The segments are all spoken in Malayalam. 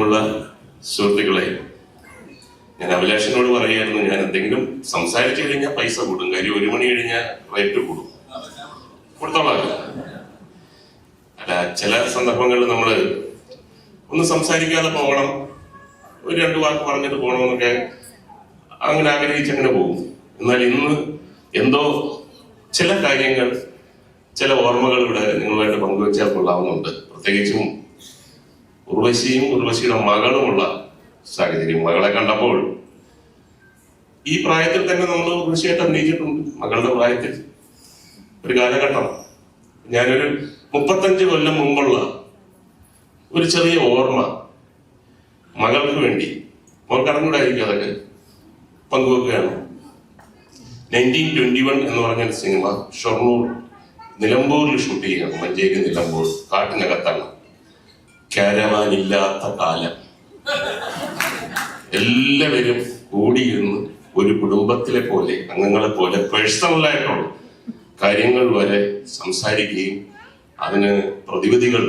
പ്രിയമുള്ള സുഹൃത്തുക്കളെ ഞാൻ അഭിലാഷനോട് പറയായിരുന്നു ഞാൻ എന്തെങ്കിലും സംസാരിച്ചു കഴിഞ്ഞാൽ പൈസ കൂടും. കാര്യം ഒരു മണി കഴിഞ്ഞാൽ റേറ്റ് കൂടും. കൊടുത്തോളാം. അല്ല ചില സന്ദർഭങ്ങളിൽ നമ്മൾ ഒന്ന് സംസാരിക്കാതെ പോകണം. ഒരു രണ്ട് വാക്ക് പറഞ്ഞിട്ട് പോകണമെന്നൊക്കെ അങ്ങനെ ആഗ്രഹിച്ച് അങ്ങനെ പോകും. എന്നാൽ ഇന്ന് എന്തോ ചില കാര്യങ്ങൾ ചില ഓർമ്മകൾ ഇവിടെ നിങ്ങളുമായിട്ട് പങ്കുവെച്ചാൽ കൊള്ളാവുന്നുണ്ട്. പ്രത്യേകിച്ചും ഉർവശിയും ഉർവശിയുടെ മകളുമുള്ള സാഹചര്യം. മകളെ കണ്ടപ്പോൾ ഈ പ്രായത്തിൽ തന്നെ നമ്മൾ ഉർവശിയായിട്ട് അഭിനയിച്ചിട്ടുണ്ട്. മകളുടെ പ്രായത്തിൽ ഒരു കാലഘട്ടം. ഞാനൊരു മുപ്പത്തഞ്ച് കൊല്ലം മുമ്പുള്ള ഒരു ചെറിയ ഓർമ്മ മകൾക്ക് വേണ്ടി. മോൾക്ക് അറിഞ്ഞൂടായിരിക്കും അതൊക്കെ പങ്കുവെക്കുകയാണ്. നയന്റീൻ ട്വന്റി വൺ എന്ന് പറഞ്ഞ സിനിമ ഷൊർണൂർ നിലമ്പൂരിൽ ഷൂട്ട് ചെയ്യുകയാണ്. മഞ്ചേരി നിലമ്പൂർ കാട്ടിനകത്താണ്. കാരവാൻ ഇല്ലാത്ത കാലം. എല്ലാവരും കൂടിയിരുന്ന് ഒരു കുടുംബത്തിലെ പോലെ അംഗങ്ങളെ പോലെ പേഴ്സണലായിട്ടുള്ള കാര്യങ്ങൾ വരെ സംസാരിക്കുകയും അതിന് പ്രതിവിധികൾ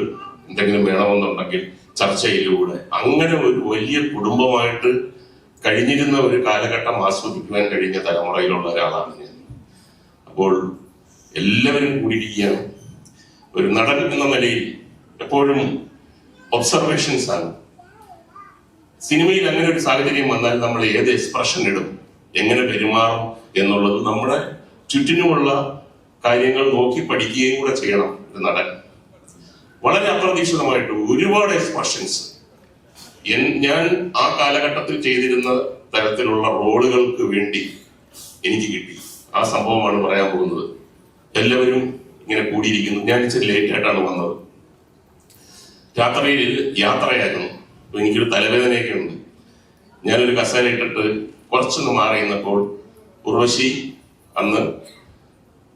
എന്തെങ്കിലും വേണമെന്നുണ്ടെങ്കിൽ ചർച്ചയിലൂടെ അങ്ങനെ ഒരു വലിയ കുടുംബമായിട്ട് കഴിഞ്ഞിരുന്ന ഒരു കാലഘട്ടം ആസ്വദിക്കുവാൻ കഴിഞ്ഞ തലമുറയിലുള്ള ഒരാളാണ് ഞാൻ. അപ്പോൾ എല്ലാവരും കൂടിയിരിക്കുകയാണ്. ഒരു നടൻ എന്ന നിലയിൽ എപ്പോഴും ഒബ്സർവേഷൻസ് ആണ്. സിനിമയിൽ അങ്ങനെ ഒരു സാഹചര്യം വന്നാൽ നമ്മൾ ഏത് എക്സ്പ്രഷൻ ഇടും? എങ്ങനെ പെരുമാറും എന്നുള്ളത് നമ്മുടെ ചുറ്റിനുമുള്ള കാര്യങ്ങൾ നോക്കി പഠിക്കുകയും കൂടെ ചെയ്യണം ഒരു നടൻ. വളരെ അപ്രതീക്ഷിതമായിട്ട് ഒരുപാട് എക്സ്പ്രഷൻസ് ഞാൻ ആ കാലഘട്ടത്തിൽ ചെയ്തിരുന്ന തരത്തിലുള്ള റോളുകൾക്ക് വേണ്ടി എനിക്ക് കിട്ടി. ആ സംഭവമാണ് പറയാൻ പോകുന്നത്. എല്ലാവരും ഇങ്ങനെ കൂടിയിരിക്കുന്നു. ഞാൻ ഇച്ചിരി ലേറ്റ് ആയിട്ടാണ് വന്നത്. രാത്രിയിൽ യാത്രയായിരുന്നു. എനിക്കൊരു തലവേദനയൊക്കെ ഉണ്ട് ഞാനൊരു കസേര ഇട്ടിട്ട് കുറച്ചൊന്ന് മാറി നിന്നപ്പോൾ ഉർവശി അന്ന്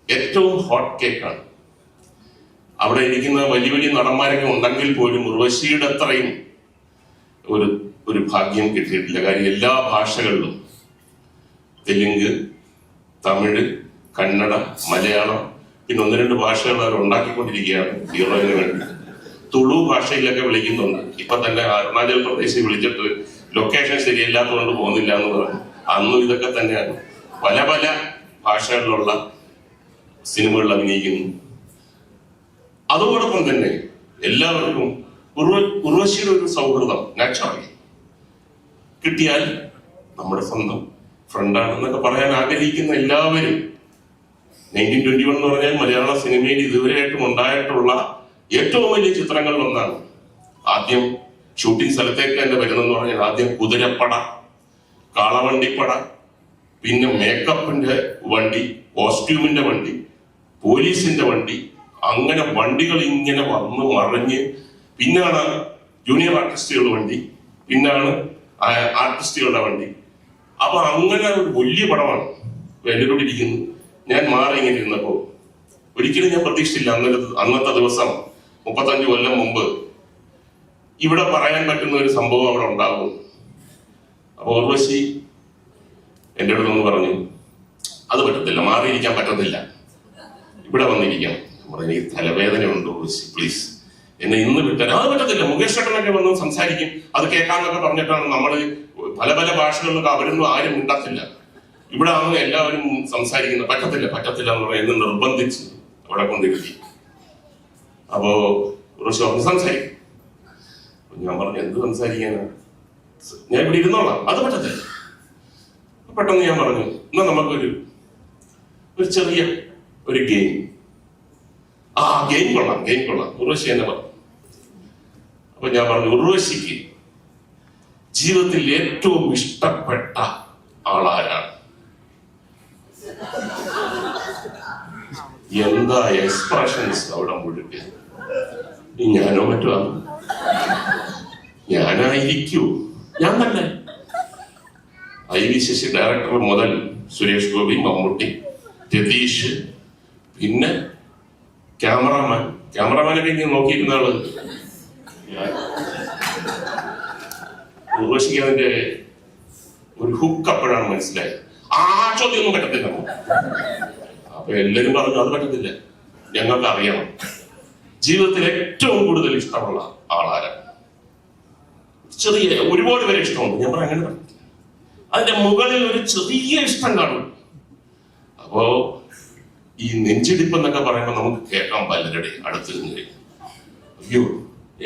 ഏറ്റവും ഹോട്ട് കേക്കാണ് അവിടെ ഇരിക്കുന്ന വലിയ വലിയ നടന്മാരൊക്കെ ഉണ്ടെങ്കിൽ പോലും ഉർവശിയുടെ അത്രയും ഒരു ഒരു ഭാഗ്യം കിട്ടിയിട്ടില്ല. കാര്യം എല്ലാ ഭാഷകളിലും തെലുങ്ക് തമിഴ് കന്നഡ മലയാളം പിന്നെ ഒന്ന് രണ്ട് ഭാഷകൾ അവർ ഉണ്ടാക്കിക്കൊണ്ടിരിക്കുകയാണ്. ഹീറോയിന് വേണ്ടി തുളു ഭാഷയിലൊക്കെ വിളിക്കുന്നുണ്ട്. ഇപ്പൊ തന്നെ അരുണാചൽ പ്രദേശിൽ വിളിച്ചിട്ട് ലൊക്കേഷൻ ശരിയല്ലാത്തതുകൊണ്ട് പോകുന്നില്ല എന്ന് പറഞ്ഞു. അന്നും ഇതൊക്കെ തന്നെയാണ് പല പല ഭാഷകളിലുള്ള സിനിമകളിൽ അഭിനയിക്കുന്നു. അതോടൊപ്പം തന്നെ എല്ലാവർക്കും ഉർവ ഉർവശിയുടെ ഒരു സൗഹൃദം നാച്ചുറലി കിട്ടിയാൽ നമ്മുടെ സ്വന്തം ഫ്രണ്ടാണെന്നൊക്കെ പറയാൻ ആഗ്രഹിക്കുന്ന എല്ലാവരും. നയന്റീൻ ട്വന്റി വൺ എന്ന് പറഞ്ഞാൽ മലയാള സിനിമയിൽ ഇതുവരെയായിട്ടും ഉണ്ടായിട്ടുള്ള ഏറ്റവും വലിയ ചിത്രങ്ങളിൽ ഒന്നാണ്. ആദ്യം ഷൂട്ടിംഗ് സ്ഥലത്തേക്ക് തന്നെ വരുന്നെന്ന് പറഞ്ഞാൽ ആദ്യം കുതിരപ്പട കാളവണ്ടിപ്പട പിന്നെ മേക്കപ്പിന്റെ വണ്ടി കോസ്റ്റ്യൂമിന്റെ വണ്ടി പോലീസിന്റെ വണ്ടി അങ്ങനെ വണ്ടികൾ ഇങ്ങനെ വന്ന് മറിഞ്ഞ് പിന്നാണ് ജൂനിയർ ആർട്ടിസ്റ്റുകളുടെ വണ്ടി പിന്നാണ് ആർട്ടിസ്റ്റുകളുടെ വണ്ടി. അപ്പൊ അങ്ങനെ ഒരു വലിയ പടമാണ് ഇരിക്കുന്നു. ഞാൻ മാറി ഇങ്ങനെ ഇരുന്നപ്പോ ഒരിക്കലും ഞാൻ പ്രതീക്ഷിച്ചില്ല അന്നത്തെ ദിവസം മുപ്പത്തഞ്ച് കൊല്ലം മുമ്പ് ഇവിടെ പറയാൻ പറ്റുന്ന ഒരു സംഭവം അവിടെ ഉണ്ടാകും. അപ്പൊ ഉർവശി എന്റെ അടുത്ത് ഒന്ന് പറഞ്ഞു അത് പറ്റത്തില്ല മാറിയിരിക്കാൻ പറ്റത്തില്ല. ഇവിടെ വന്നിരിക്കാം എനിക്ക് തലവേദനയുണ്ട് ഉർവശി പ്ലീസ് എന്നെ ഇന്ന് വിട്ടാൽ അത് പറ്റത്തില്ല മുകേഷ് ചേട്ടനൊക്കെ വന്ന് സംസാരിക്കും. അത് കേൾക്കാന്നൊക്കെ പറഞ്ഞിട്ടാണ് നമ്മൾ പല പല ഭാഷകളിലൊക്കെ അവരൊന്നും ആരും ഉണ്ടാക്കില്ല. ഇവിടെ ആണ് എല്ലാവരും സംസാരിക്കുന്നത്. പറ്റത്തില്ല പറ്റത്തില്ല എന്ന് പറഞ്ഞാൽ എന്ന് നിർബന്ധിച്ച് അവിടെ കൊണ്ടിരുത്തി അപ്പോ ഉറച്ചു ഒന്ന് സംസാരിക്കും. ഞാൻ പറഞ്ഞു എന്ത് സംസാരിക്കാനാ? ഞാൻ ഇവിടെ ഇരുന്നോളാം. അത് പറ്റത്തില്ല. പെട്ടെന്ന് ഞാൻ പറഞ്ഞു എന്നാ നമുക്കൊരു ഒരു ചെറിയ ഒരു ഗെയിം ആ ഗെയിം കൊള്ളാം ഗെയിം കൊള്ളാം. ഉർവശി എന്നെ പറഞ്ഞു. അപ്പൊ ഞാൻ പറഞ്ഞു ഉർവശിക്ക് ജീവിതത്തിൽ ഏറ്റവും ഇഷ്ടപ്പെട്ട ആളാരാണ്? എന്താ എക്സ്പ്രഷൻസ് അവിടെ മുഴുവൻ? ഞാനോ മറ്റോ ഞാനായിരിക്കൂ. ഞാൻ തന്നെ ഐ വി ശശി ഡയറക്ടർ മുതൽ സുരേഷ് ഗോപി മമ്മൂട്ടി രതീഷ് പിന്നെ ക്യാമറാമാൻ ക്യാമറാമാനെ പിന്നെ നോക്കിയിരുന്ന ആൾ ഉപേക്ഷിക്കാതിന്റെ ഒരു ഹുക്ക് അപ്പോഴാണ് മനസ്സിലായത്. ആ ചോദ്യം ഒന്നും പറ്റത്തില്ല. അപ്പൊ എല്ലാരും പറഞ്ഞു അത് പറ്റത്തില്ല. ഞങ്ങൾക്ക് അറിയണം. ജീവിതത്തിൽ ഏറ്റവും കൂടുതൽ ഇഷ്ടമുള്ള ആളാരാണ് ചെറിയ ഒരുപാട് പേരെ ഇഷ്ടമുണ്ട്. ഞാൻ പറയാം അങ്ങനെ. അതിന്റെ മുകളിൽ ഒരു ചെറിയ ഇഷ്ടം കാണും. അപ്പോ ഈ നെഞ്ചിടിപ്പ് എന്നൊക്കെ പറയുമ്പോൾ നമുക്ക് കേൾക്കാൻ പലരുടെ അടുത്ത് നിന്ന് അയ്യോ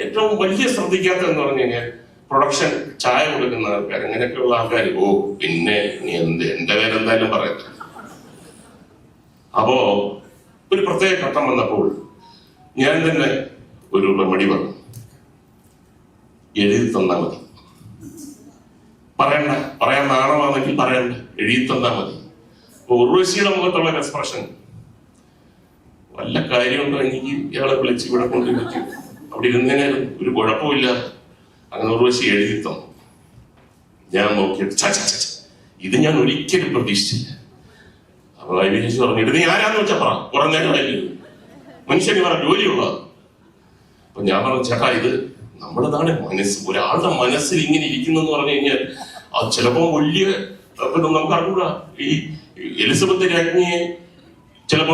ഏറ്റവും വലിയ ശ്രദ്ധിക്കാത്ത എന്ന് പറഞ്ഞു കഴിഞ്ഞാൽ പ്രൊഡക്ഷൻ ചായ കൊടുക്കുന്ന ആൾക്കാർ അങ്ങനെയൊക്കെയുള്ള ആൾക്കാർ ഓ പിന്നെ നീ എന്ത് എന്റെ പേരെന്തായാലും പറയത്തില്ല. അപ്പോ ഒരു പ്രത്യേക ഘട്ടം വന്നപ്പോൾ ഞാൻ തന്നെ ഒരു റെമഡി വന്നു. എഴുതി തന്നാൽ മതി. പറയണ്ട പറയാൻ നാണമാണെങ്കിൽ പറയണ്ട. എഴുതി തന്നാൽ മതി. അപ്പൊ ഉർവശിയുടെ മുഖത്തുള്ള എക്സ്പ്രഷൻ വല്ല കാര്യമുണ്ടോ എനിക്ക് ഇയാളെ വിളിച്ച് ഇവിടെ കൊണ്ടു വെക്കും അവിടെ ഇരുന്നതിന് ഒരു കുഴപ്പമില്ല. അങ്ങനെ ഉർവശി എഴുതി തന്നു. ഞാൻ നോക്കിയിട്ട്. ഇത് ഞാൻ ഒരിക്കലും പ്രതീക്ഷിച്ചില്ല. വിജയിച്ച് പറഞ്ഞു ഇത് നീ ആരാന്ന് വെച്ചാ പറ കുറെ നേരമായില്ലേ മനുഷ്യന് പറ ജോലിയുള്ളതാ. അപ്പൊ ഞാൻ പറഞ്ഞു ചേട്ടാ ഇത് നമ്മുടേതാണ് മനസ്സ്. ഒരാളുടെ മനസ്സിൽ ഇങ്ങനെ ഇരിക്കുന്നെന്ന് പറഞ്ഞു കഴിഞ്ഞാൽ അത് ചിലപ്പോ വലിയ നമുക്ക് അറിഞ്ഞൂടാ. ഈ എലിസബത്ത് രാജ്ഞിയെ ചിലപ്പോ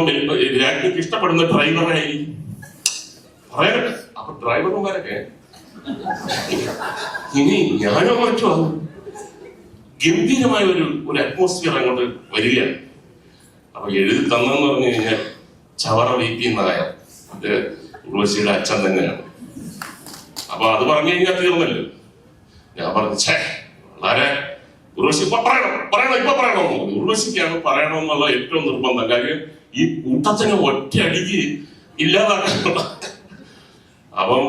രാജ്ഞിക്ക് ഇഷ്ടപ്പെടുന്ന ഡ്രൈവറായിരിക്കും പറയട്ടെ അപ്പൊ ഡ്രൈവർമാരൊക്കെ ഇനി ഞാനോ മറ്റോ. ഗംഭീരമായ ഒരു ഒരു അറ്റ്മോസ്ഫിയർ അങ്ങോട്ട് വരികയാണ്. അപ്പൊ എഴുതി തന്നെന്ന് പറഞ്ഞു കഴിഞ്ഞാൽ ചവറ വി പി നായർ അത് ഉർവശിയുടെ അച്ഛൻ തന്നെയാണ്. അപ്പൊ അത് പറഞ്ഞു കഴിഞ്ഞാൽ തീർന്നല്ലോ. ഞാൻ പറഞ്ഞു ഛേ വളരെ ഉർവശി ഇപ്പൊ പറയണം പറയണം ഇപ്പൊ പറയണം. ഉർവശിക്കാണ് പറയണം എന്നുള്ള ഏറ്റവും നിർബന്ധം. കാര്യം ഈ കൂട്ടത്തിന് ഒറ്റയടിക്ക് ഇല്ലാതാക്കാനുള്ള. അപ്പം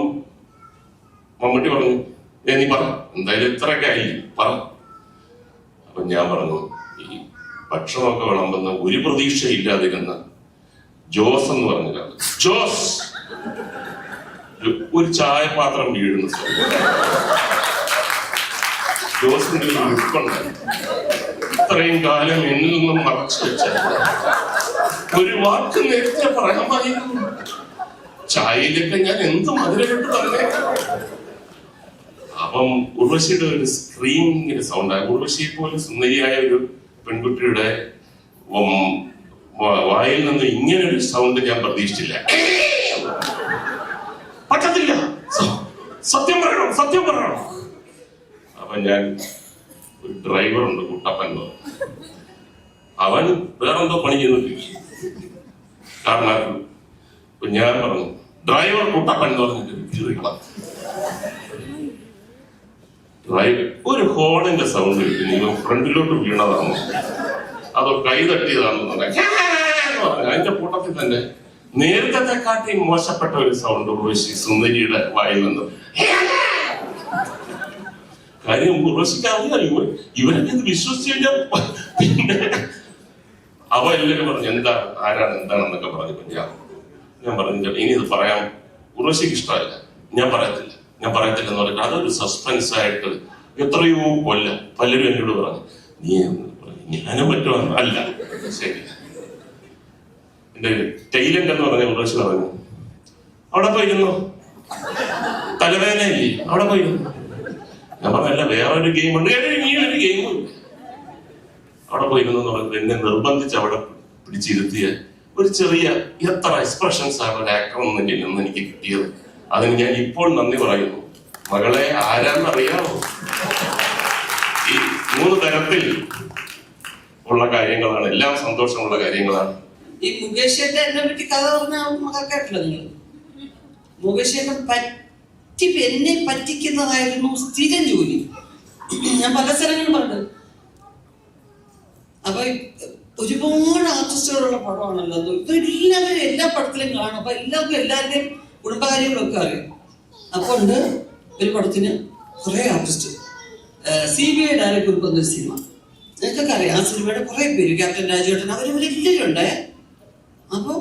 മമ്മൂട്ടി പറഞ്ഞു "ഏ, നീ പറ എന്തായാലും ഇത്രയൊക്കെ ആയി പറ. അപ്പൊ ഞാൻ പറഞ്ഞു ഭക്ഷണമൊക്കെ വിളമ്പുന്ന ഒരു പ്രതീക്ഷയില്ലാതിരുന്ന ജോസ് എന്ന് പറഞ്ഞില്ല ജോസ്! ഒരു- ചായപാത്രം വീഴുന്ന. ഇത്രയും കാലം എന്നിൽ നിന്നും മറച്ചു വെച്ച ഒരു വാക്ക് നേരത്തെ പറയാൻ പറയുന്നു ചായയിലൊക്കെ ഞാൻ എന്ത് മധുരപ്പെട്ട് പറഞ്ഞേ? അപ്പം ഉർവശിയുടെ ഒരു സ്ക്രീനിങ്ങിന്റെ സൗണ്ട് ഉർവശിയെ പോലെ സുന്ദരിയായ ഒരു പെൺകുട്ടിയുടെ വായിൽ നിന്ന് ഇങ്ങനെ ഒരു സൗണ്ട് ഞാൻ പ്രതീക്ഷിച്ചില്ല. പറ്റത്തില്ല. സത്യം പറയണം സത്യം പറയണം. അപ്പൊ ഞാൻ ഒരു ഡ്രൈവർ ഉണ്ട് കുട്ടപ്പൻ അവൻ വേറെന്തോ പണി ചെയ്യുന്നുണ്ട് കാരണം ഞാൻ പറഞ്ഞു ഡ്രൈവർ കുട്ടപ്പൻ എന്ന് പറഞ്ഞിട്ട് ഒരു ഹോണിന്റെ സൗണ്ട് കിട്ടി. ഫ്രണ്ടിലോട്ട് വീണതാണോ? അതോ കൈ തട്ടിയതാണെന്ന് അതിന്റെ കൂട്ടത്തിൽ തന്നെ നേരത്തെ കാട്ടി മോശപ്പെട്ട ഒരു സൗണ്ട് ഉർവശി സുന്ദരിയുടെ വായിൽ നിന്ന്. കാര്യം ഉർവശിക്ക് ഇവരൊക്കെ ഇത് വിശ്വസിച്ചു പിന്നെ അവ എല്ലാവരും പറഞ്ഞു എന്താ ആരാണ്? എന്താണെന്നൊക്കെ പറഞ്ഞു ഞാൻ ഞാൻ പറഞ്ഞു ഇനി ഇത് പറയാം ഉർവശിക്ക് ഇഷ്ടമല്ല. ഞാൻ പറയത്തില്ല. ഞാൻ പറയത്തില്ലെന്ന് പറഞ്ഞിട്ട് അതൊരു സസ്പെൻസ് ആയിട്ട് എത്രയോ കൊല്ലം പലരും എന്നോട് പറഞ്ഞു നീ. ഞാനും പറ്റുമോ അല്ല ശരി. എന്റെ ടൈലന്റ് എന്ന് പറഞ്ഞ ഉർവശി പറഞ്ഞു. അവിടെ പോയിരുന്നു? തലവേദനയില്ലേ? അവിടെ പോയിരുന്നു ഞാൻ പറഞ്ഞല്ല വേറെ ഒരു ഗെയിം ഉണ്ട് "ഏയ്, ഈ ഒരു ഗെയിം അവിടെ പോയിരുന്നു എന്ന് പറഞ്ഞത് എന്നെ നിർബന്ധിച്ച് അവിടെ പിടിച്ചിരുത്തിയ ഒരു ചെറിയ എത്ര എക്സ്പ്രഷൻസ് ആണ് ഒരു ആക്ടർ എന്നെ എനിക്ക് കിട്ടിയത്. അതിന് ഞാൻ ഇപ്പോൾ നന്ദി പറയുന്നു. മകളെ ആരാന്നറിയാമോ ഈ മൂന്ന് തരത്തിൽ ഉള്ള കാര്യങ്ങളാണ് എല്ലാം സന്തോഷമുള്ള കാര്യങ്ങളാണ്. ഈ മുകേഷ് ചേട്ടൻ എന്നെ പറ്റി കഥ പറഞ്ഞ മകൾ കേട്ടില്ല നിങ്ങൾ? പറ്റി എന്നെ പറ്റിക്കുന്നതായിരുന്നു സ്ഥിരം ജോലി. ഞാൻ പല സ്ഥലങ്ങളും പറഞ്ഞു അപ്പൊ ഒരുപാട് ആർട്ടിസ്റ്റുകളുള്ള പടമാണല്ലോ. ഇതെല്ലാവരും എല്ലാ പടത്തിലും കാണും. അപ്പൊ എല്ലാവർക്കും എല്ലാവരുടെയും കുടുംബകാര്യങ്ങളൊക്കെ അറിയാം. അപ്പൊ ഉണ്ട് ഒരു പടത്തിന് കുറെ artist C B I director ഒരു സിനിമ നിങ്ങൾക്കൊക്കെ അറിയാം ആ സിനിമയുടെ കുറെ പേര് ക്യാപ്റ്റൻ രാജേട്ടൻ അവർ വലിയ ഉണ്ടേ അപ്പൊ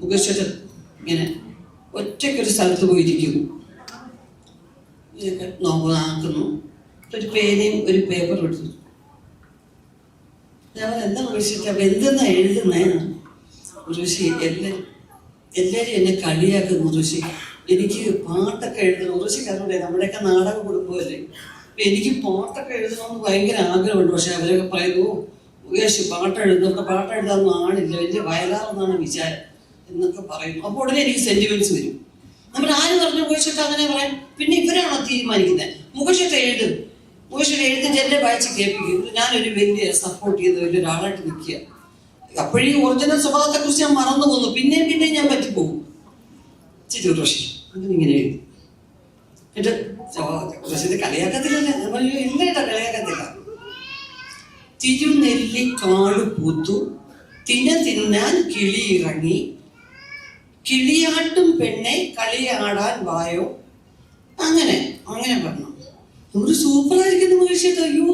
മുകേഷ് ചേട്ടൻ ഇങ്ങനെ ഒറ്റയ്ക്കൊരു സ്ഥലത്ത് പോയിരിക്കുന്നു ഇതൊക്കെ നോക്കുന്നു ഒരു പേനയും ഒരു പേപ്പറും എടുത്തു. പറഞ്ഞു, എന്താ മുകേഷ് ചേട്ടാ അപ്പൊ എന്തെന്നാ എഴുതുന്നേന്ന് ഋഷി എല്ലാരും എല്ലാരും എന്നെ കളിയാക്കുന്നു ഋഷി എനിക്ക് പാട്ടൊക്കെ എഴുതണം. ഋഷിക്ക് കാരണം നമ്മുടെയൊക്കെ നാടക കുടുംബമല്ലേ എനിക്ക് പാട്ടൊക്കെ എഴുതണമെന്ന് ഭയങ്കര ആഗ്രഹമുണ്ട്. പക്ഷെ അവരൊക്കെ പറയുന്നു ഉയേഷ് പാട്ട് എഴുതുന്ന പാട്ട് എഴുതാനൊന്നും ആണില്ല വലിയ വയലാറെന്നാണ് വിചാരം എന്നൊക്കെ പറയുന്നു. അപ്പോൾ ഉടനെ എനിക്ക് സെന്റിമെന്റ്സ് വരും. നമ്മൾ ആര് പറഞ്ഞു മുകേഷ് അങ്ങനെ പറയാം പിന്നെ ഇവരാണോ തീരുമാനിക്കുന്നത്? മുകേഷ് എഴുതും. മുകേഷ് എഴുതി എന്നെ വായിച്ച് കേൾപ്പിക്കും. ഞാനൊരു വലിയ സപ്പോർട്ട് ചെയ്ത വലിയ ഒരാളായിട്ട് നിൽക്കുക അപ്പോഴീ ഒറിജിനൽ സ്വഭാവത്തെ കുറിച്ച് ഞാൻ മറന്നു പോകുന്നു പിന്നെയും പിന്നെയും ഞാൻ പറ്റിപ്പോകും. ചിരി റോഷി അങ്ങനെ ഇങ്ങനെ എഴുതി. എന്നിട്ട് റോഷിന്റെ കളിയാക്കത്തില്ലല്ലേ ഇല്ല കളിയാക്കത്തില്ല തിരുനെല്ലി കാട് പൂത്തു തിന തിന്നാൻ കിളി ഇറങ്ങി കിളിയാട്ടും പെണ്ണെ കളിയാടാൻ വായോ അങ്ങനെ അങ്ങനെ പറഞ്ഞു ഒരു സൂപ്പറായിരിക്കുന്നു മനുഷ്യട്ട് അയ്യോ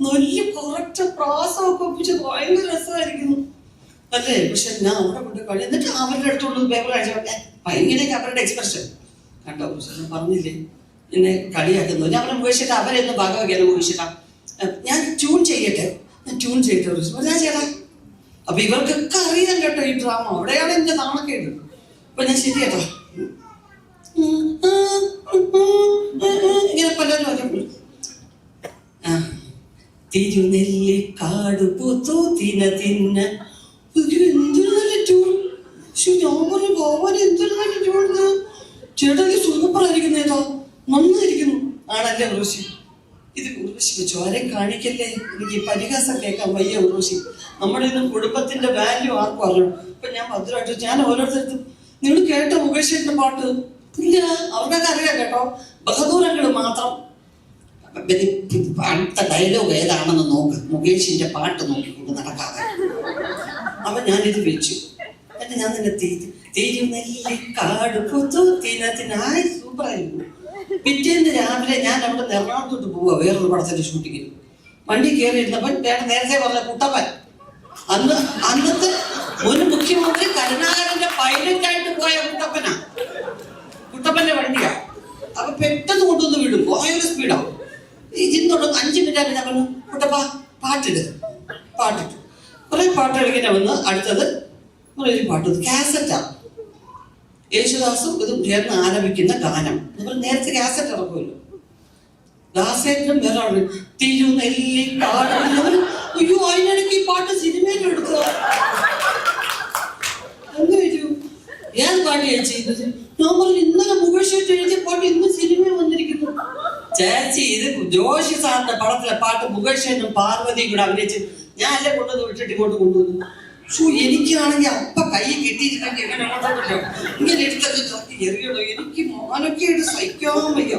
നല്ല കറക്റ്റ് പ്രാസമൊക്കെ ഒപ്പിച്ച് ഭയങ്കര രസമായിരിക്കുന്നു അല്ലേ? പക്ഷെ ഞാൻ അവിടെ കൊണ്ട് കളി. എന്നിട്ട് അവരുടെ അടുത്തുള്ള പേപ്പർ അയച്ചു. ഭയങ്കരയൊക്കെ അവരുടെ എക്സ്പ്രഷൻ കണ്ടോ? പ്രശ്നം പറഞ്ഞില്ലേ? എന്നെ കളിയാക്കുന്നു. ഞാൻ അവരെ മുകേഷിട്ട് അവരെന്ന് ഭാഗവയ്ക്കാണ് മുകേഷിട്ടാ ഞാൻ ട്യൂൺ ചെയ്യട്ടെ? ഞാൻ ട്യൂൺ ചെയ്തിട്ട് ദിവസം. ഞാൻ ചേട്ടാ അപ്പൊ ഇവർക്കൊക്കെ അറിയാൻ കേട്ടോ ഈ ഡ്രാമ അവിടെയാണ് എന്റെ നാണക്കേട്. അപ്പൊ ഞാൻ ശരി കേട്ടോ. ഇങ്ങനെ പലരും പറഞ്ഞു ആ. തിരുനെല്ലിക്കാട് പൂത്തു തിന തിന്ന എന്തൊരു നല്ല ഞാൻ പറഞ്ഞു ഭഗവാൻ എന്തൊരു നല്ല ട്യൂൺ ചേട്ടാ ഇത് സൂപ്പർ ആയിരിക്കുന്നു ഏട്ടാ നന്നായിരിക്കുന്നു. ആണല്ലേ ഉർവശി ഇത് കാണിക്കല്ലേ? എനിക്ക് പരിഹാസം കേൾക്കാൻ വയ്യ ഉർവശി നമ്മുടെ ഇന്ന് കുടുംബത്തിന്റെ വാല്യൂ ആർക്കും അറിയണം. ഇപ്പൊ ഞാൻ ഭദ്രമായിട്ട് ഞാൻ ഓരോരുത്തർക്കും നിങ്ങൾ കേട്ട മുകേഷിന്റെ പാട്ട്. ഇല്ല അവർക്കൊക്കെ അറിയാം കേട്ടോ. ബഹദൂരങ്ങൾ മാത്രം. അടുത്ത ഡയലോഗ് ഏതാണെന്ന് നോക്ക്. മുകേഷിന്റെ പാട്ട് നോക്കിക്കൊണ്ട് നടക്കാതെ. അപ്പൊ ഞാനിത് വെച്ചു. എന്നിട്ട് ഞാൻ നിന്നെ തിരുനെല്ലിക്കാട് പുതു തിനത്തിനായി സൂപ്പറായിരുന്നു പിറ്റേന്ന് രാവിലെ ഞാൻ അവിടെ നിന്ന് എറണാകുളത്തോട്ട് പോവുക വേറൊരു പടത്തിന്റെ ഷൂട്ടിങ്ങിന് വണ്ടി കയറി ഇരുന്നപ്പോൾ വേണം നേരത്തെ പറഞ്ഞ കുട്ടപ്പൻ. അന്ന് അന്നത്തെ ഒരു മുഖ്യമന്ത്രി കരുണാകരന്റെ പൈലറ്റായിട്ട് പോയ കുട്ടപ്പനാ. കുട്ടപ്പന്റെ വണ്ടിയാ. അപ്പൊ പെട്ടെന്ന് കൊണ്ടുവന്ന് വിടും. ഭയങ്കര സ്പീഡാവും ഇതിന്നോട് അഞ്ച് മിനിറ്റ് ഞാൻ പറഞ്ഞു കുട്ടപ്പ പാട്ടിട്. പാട്ടിട്ടു. കുറെ പാട്ടുകൾ ഇങ്ങനെ വന്ന് അടുത്തത് ഒരു പാട്ട് കാസറ്റാ യേശുദാസും ഇതും ചേർന്ന് ആരംഭിക്കുന്ന ഗാനം. നമ്മൾ നേരത്തെ കാസറ്റ് ഇറക്കുമല്ലോ. ദാസേട്ടനും വേറെ തിരുനെല്ലി തിരുനെല്ലിക്കാട് അയ്യോ അതിനിടയ്ക്ക് ഈ പാട്ട് സിനിമയിൽ എടുക്കുക എന്ത് പാട്ട് ഞാൻ ഇന്നലെ മുകേഷ് എഴുതിയ പാട്ട് ഇന്ന് സിനിമയിൽ വന്നിരിക്കുന്നു. ചേച്ചി ഇത് ജോഷി സാറിന്റെ പടത്തിലെ പാട്ട് മുഖേഷ് പാർവതി കൂടെ അഭിനയിച്ച് ഞാൻ അല്ലേ കൊണ്ടുവന്ന് വിട്ടിട്ട് ഇങ്ങോട്ട് കൊണ്ടുവന്നു. ഷൂ എനിക്കാണെങ്കിൽ അപ്പ കൈ കിട്ടിയിരുന്നെങ്കിൽ എങ്ങനെ അങ്ങോട്ടല്ലോ ഇങ്ങനെ എടുത്തൊക്കെ എറിയണോ? എനിക്ക് മാനക്കേട് സഹിക്കാൻ വയ്യ.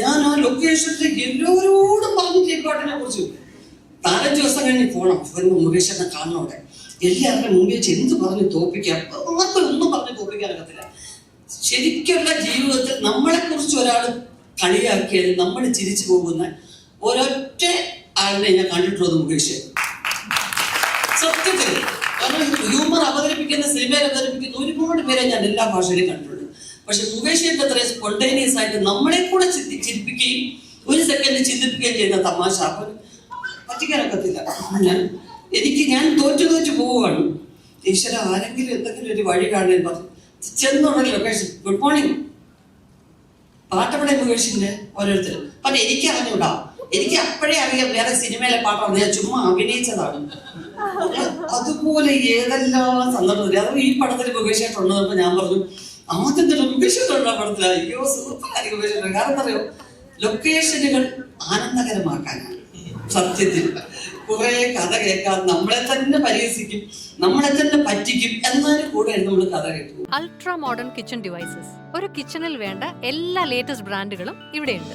ഞാൻ ആ ലൊക്കേഷനിൽ എല്ലാവരോടും പറഞ്ഞു ചേപ്പാട്ടിനെ പാട്ടിനെ കുറിച്ച്. നാലഞ്ച് ദിവസം കഴിഞ്ഞ് പോണം. വരുമ്പോൾ മുകേഷനെ കാണണോടെ എല്ലാവരുടെ മുമ്പിൽ വെച്ച് എന്ത് പറഞ്ഞ് തോപ്പിക്കാം ആർക്കും ഒന്നും പറഞ്ഞ് തോപ്പിക്കാനൊക്കത്തില്ല ശരിക്കുള്ള ജീവിതത്തിൽ നമ്മളെ കുറിച്ച് ഒരാൾ കളിയാക്കിയാൽ നമ്മൾ ചിരിച്ചു പോകുന്ന ഒരൊറ്റ ആളിനെ ഞാൻ കണ്ടിട്ടുള്ളത് മുകേഷ്. സത്യത്തിൽ കാരണം ഹ്യൂമർ അവതരിപ്പിക്കുന്ന സിനിമയിൽ അവതരിപ്പിക്കുന്ന ഒരുപാട് പേരെ ഞാൻ എല്ലാ ഭാഷയിലും കണ്ടിട്ടുണ്ട്. പക്ഷെ മുകേഷിന്റെ അത്രയും സ്പോണ്ടേനിയസ് ആയിട്ട് നമ്മളെ കൂടെ ചിരിപ്പിക്കുകയും ഒരു സെക്കൻഡ് ചിന്തിപ്പിക്കുകയും ചെയ്യുന്ന തമാശ. അപ്പം പറ്റിക്കാനൊക്കത്തില്ല. ഞാൻ എനിക്ക് ഞാൻ തോറ്റു തോറ്റു പോവുകയാണ്. ഈശ്വര ആരെങ്കിലും എന്തെങ്കിലും ഒരു വഴി കാണുന്ന ചെന്നുടനെ ലൊക്കേഷൻ ഗുഡ് മോർണിംഗ് പാട്ടപ്പടെ മുകേഷിന്റെ ഓരോരുത്തർ പറഞ്ഞു എനിക്ക് അറിഞ്ഞൂടാ. എനിക്ക് അപ്പോഴേ അറിയാം വേറെ സിനിമയിലെ പാട്ടാണ് ഞാൻ ചുമ്മാ അഭിനയിച്ചതാണ്. അതുപോലെ ഏതെല്ലാം സന്ദർഭത്തിൽ അത് ഈ പടത്തിൽ മുകേഷായിട്ടുള്ളതപ്പോ ഞാൻ പറഞ്ഞു ആദ്യം തന്നെ മുകേഷായിട്ടുള്ള പടത്തിൽ അയ്യോ സൂപ്പറായിരിക്കും മുകേഷ് കാരണം അറിയോ? ലൊക്കേഷനുകൾ ആനന്ദകരമാക്കാനാണ്. സത്യത്തിൽ. കുറെ കഥ കേൾക്കാൻ നമ്മളെ തന്നെ പരിഹസിക്കും നമ്മളെ തന്നെ പറ്റിക്കും എന്നാലും കൂടെ നമ്മൾ കഥ കേൾക്കും അൾട്രാ മോഡേൺ കിച്ചൺ ഡിവൈസസ് ഒരു കിച്ചണിൽ വേണ്ട എല്ലാ ലേറ്റസ്റ്റ് ബ്രാൻഡുകളും ഇവിടെയുണ്ട്.